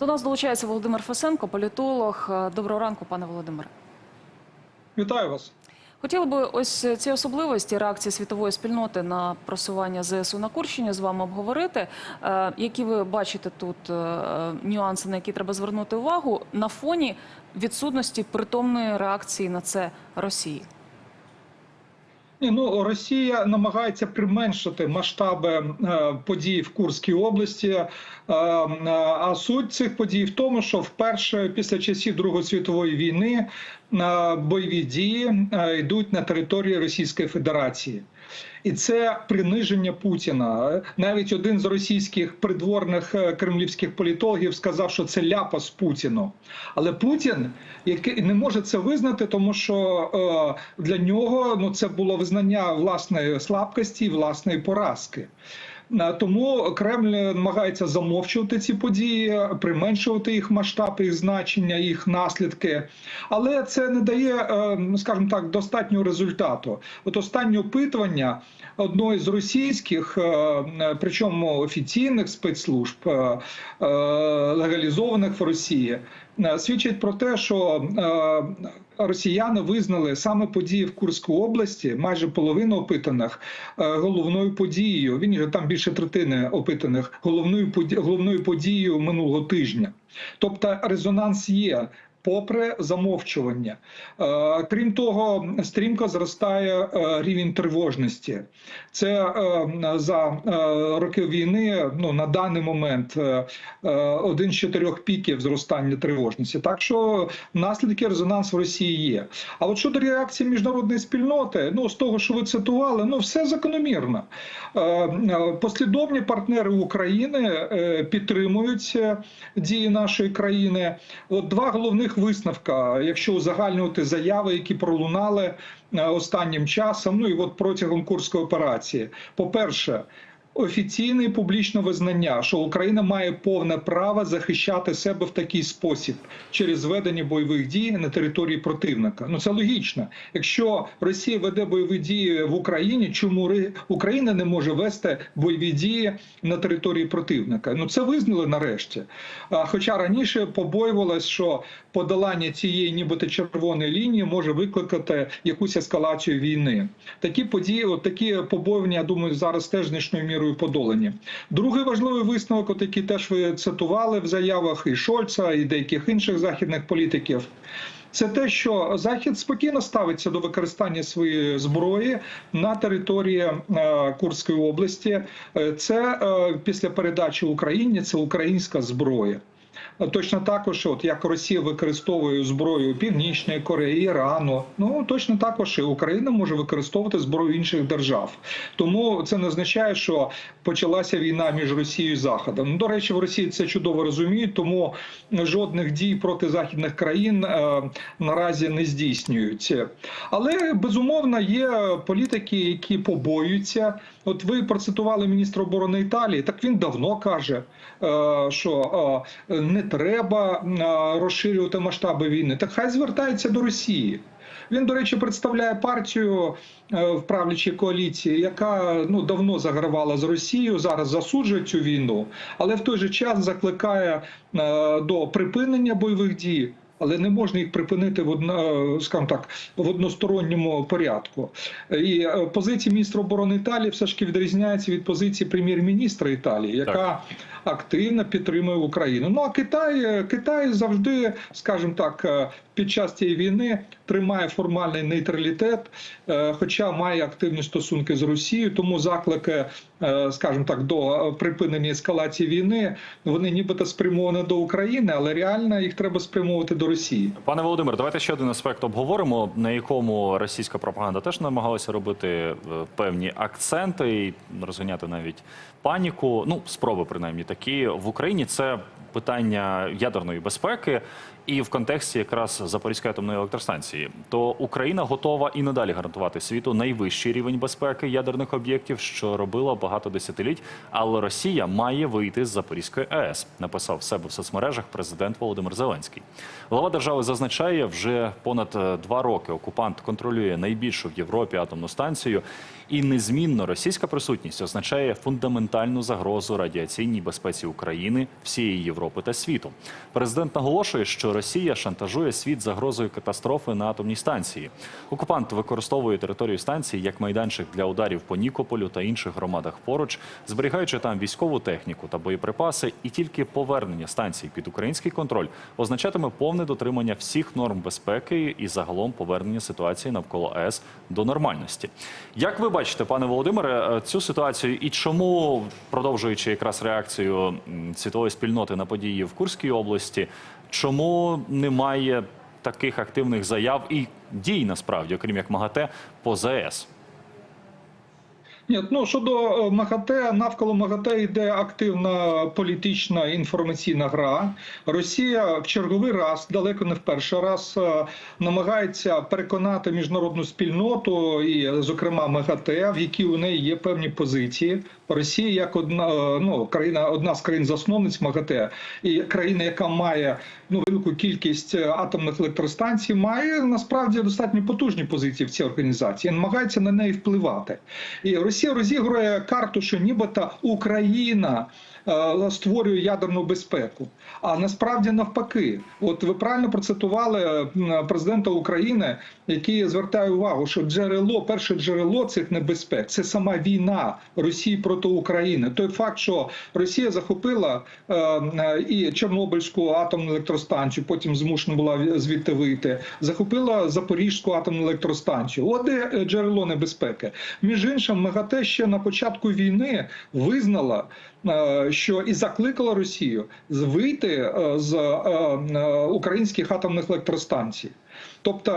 До нас долучається Володимир Фесенко, політолог. Е, Доброго ранку, пане Володимире. Вітаю вас. Хотіли би ось ці особливості реакції світової спільноти на просування ЗСУ на Курщині з вами обговорити. Е, Які ви бачите тут е, нюанси, на які треба звернути увагу на фоні відсутності притомної реакції на це Росії? Ну Росія намагається применшити масштаби е, подій в Курській області. Е, е, а суть цих подій в тому, що вперше після часів Другої світової війни бойові дії йдуть на території Російської Федерації. І це приниження Путіна. Навіть один з російських придворних е, кремлівських політологів сказав, що це ляпас Путіну. Але Путін який не може це визнати, тому що е, для нього ну це було визнання власної слабкості, і власної поразки. Е, Тому Кремль намагається замовчувати ці події, применшувати їх масштаб, їх значення, їх наслідки, але це не дає, е, ну, скажімо так, достатнього результату. От останнє опитування одної з російських, е, причому офіційних спецслужб, е, е, легалізованих в Росії, е, свідчить про те, що е, росіяни визнали саме події в Курській області, майже половину опитаних е, головною подією. Він там більше третини опитаних головною головною подією минулого тижня. Тобто резонанс є. Попри замовчування, Е, крім того, стрімко зростає е, рівень тривожності. Це е, за роки війни. Ну на даний момент один з чотирьох піків зростання тривожності. Так що наслідки резонанс в Росії є. А от щодо реакції міжнародної спільноти, ну з того, що ви цитували, ну все закономірно. Послідовні партнери України підтримують дії нашої країни. От два головних висновка, якщо узагальнювати заяви, які пролунали е, останнім часом, ну і от протягом курської операції. По-перше, офіційне і публічне визнання, що Україна має повне право захищати себе в такий спосіб через ведення бойових дій на території противника. Ну це логічно. Якщо Росія веде бойові дії в Україні, чому Україна не може вести бойові дії на території противника? Ну це визнали нарешті. Хоча раніше побоювалось, що подолання цієї, нібито червоної лінії, може викликати якусь ескалацію війни. Такі події, от такі побоювання, я думаю, зараз теж значною мірою подолані. Другий важливий висновок, от який теж ви цитували в заявах і Шольца, і деяких інших західних політиків. Це те, що Захід спокійно ставиться до використання своєї зброї на території е, Курської області. Е, Це е, після передачі Україні, це українська зброя. Е, Точно також, от як Росія використовує зброю Північної Кореї, Ірану, ну точно також і Україна може використовувати зброю інших держав. Тому це не означає, що почалася війна між Росією і Заходом. Ну, До речі, в Росії це чудово розуміють, тому жодних дій проти західних країн е, наразі не здійснюються. Але безумовно є політики, які побоюються. От ви процитували міністра оборони Італії. Так він давно каже, е, що е, не треба розширювати масштаби війни. Так хай звертається до Росії. Він, до речі, представляє партію е, в правлячій коаліції, яка ну давно загравала з Росією, зараз засуджує цю війну, але в той же час закликає е, до припинення бойових дій. Але не можна їх припинити в одно, скажімо так, в односторонньому порядку. І е, позиція міністра оборони Італії все ж таки відрізняється від позиції прем'єр-міністра Італії, яка. Активно підтримує Україну. Ну а Китай, е, Китай завжди, скажімо так, е, під час цієї війни тримає формальний нейтралітет, е, хоча має активні стосунки з Росією. Тому заклики, е, скажімо так, до е, припинення ескалації війни вони нібито спрямовані до України, але реально їх треба спрямовувати до Росії. Пане Володимир, давайте ще один аспект обговоримо, на якому російська пропаганда теж намагалася робити певні акценти і розганяти навіть паніку. Ну, спроби принаймні такі в Україні. Це питання ядерної безпеки, і в контексті якраз Запорізької атомної електростанції, то Україна готова і надалі гарантувати світу найвищий рівень безпеки ядерних об'єктів, що робила багато десятиліть. Але Росія має вийти з Запорізької АЕС, написав в себе в соцмережах президент Володимир Зеленський. Глава держави зазначає, вже понад е, два роки окупант контролює найбільшу в Європі атомну станцію, і незмінно російська присутність означає фундаментальну загрозу радіаційній безпеці України, всієї Європи та світу. Президент наголошує, що Росія шантажує світ загрозою катастрофи на атомній станції. Окупант використовує територію станції як майданчик для ударів по Нікополю та інших громадах поруч, зберігаючи там військову техніку та боєприпаси, і тільки повернення станції під український контроль означатиме повне дотримання всіх норм безпеки і загалом повернення ситуації навколо АЕС до нормальності. Як ви бачите, пане Володимире, е, цю ситуацію і чому, продовжуючи якраз реакцію світової спільноти на події в Курській області, чому немає таких активних заяв і дій насправді, окрім як МАГАТЕ, по ЗАЕС? Ні, ну щодо е, МАГАТЕ, навколо МАГАТЕ йде активна політична інформаційна гра. Росія в черговий раз, далеко не в перший раз, е, намагається переконати міжнародну спільноту і, зокрема, МАГАТЕ, в якій у неї є певні позиції. Росія як одна е, ну країна, одна з країн засновниць МАГАТЕ, і країна, яка має ну велику кількість атомних електростанцій, має насправді достатньо потужні позиції в цій організації. Намагається на неї впливати. І Росія розігрує карту, що нібито Україна е, створює ядерну безпеку. А насправді навпаки, от ви правильно процитували президента України, який звертає увагу, що джерело, перше джерело цих небезпек це сама війна Росії проти України. Той факт, що Росія захопила е, е, і Чорнобильську атомну електростанцію, потім змушена була звідти вийти, захопила Запорізьку атомну електростанцію. От е, джерело небезпеки. Між іншим, МАГАТЕ що на початку війни визнала, е, що і закликала Росію вийти е, з е, українських атомних електростанцій. Тобто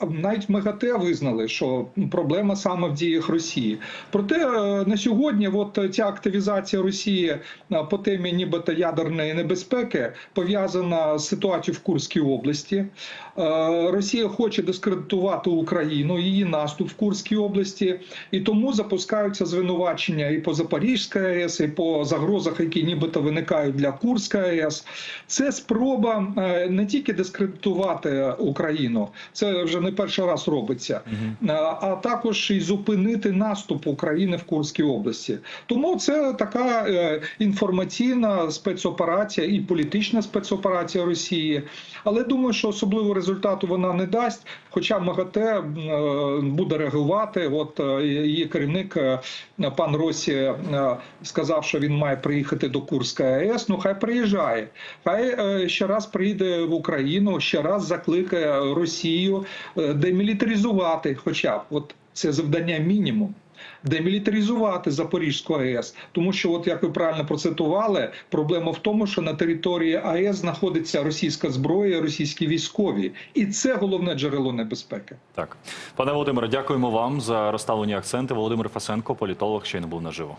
е, навіть МАГАТЕ визнали, що проблема саме в діях Росії. Проте е, на сьогодні, от ця активізація Росії е, по темі нібито ядерної небезпеки пов'язана з ситуацією в Курській області. Росія хоче дискредитувати Україну, її наступ в Курській області, і тому запускаються звинувачення і по Запорізькій АЕС, і по загрозах, які нібито виникають для Курської АЕС. Це спроба не тільки дискредитувати Україну, це вже не перший раз робиться, а також і зупинити наступ України в Курській області. Тому це така е, інформаційна спецоперація і політична спецоперація Росії. Але думаю, що особливого результату вона не дасть. Хоча МАГАТЕ е, буде реагувати. От е, її керівник пан Росі сказав, що він має приїхати до Курської АЕС. Ну хай приїжджає. Хай ще раз приїде в Україну, ще раз закликає Росію е, демілітаризувати, хоча б от це завдання мінімум. Демілітаризувати Запорізьку АЕС, тому що, от як ви правильно процитували, проблема в тому, що на території АЕС знаходиться російська зброя, російські військові, і це головне джерело небезпеки. Так, пане Володимире, дякуємо вам за розставлені акценти. Володимир Фасенко, політолог, ще не був наживо.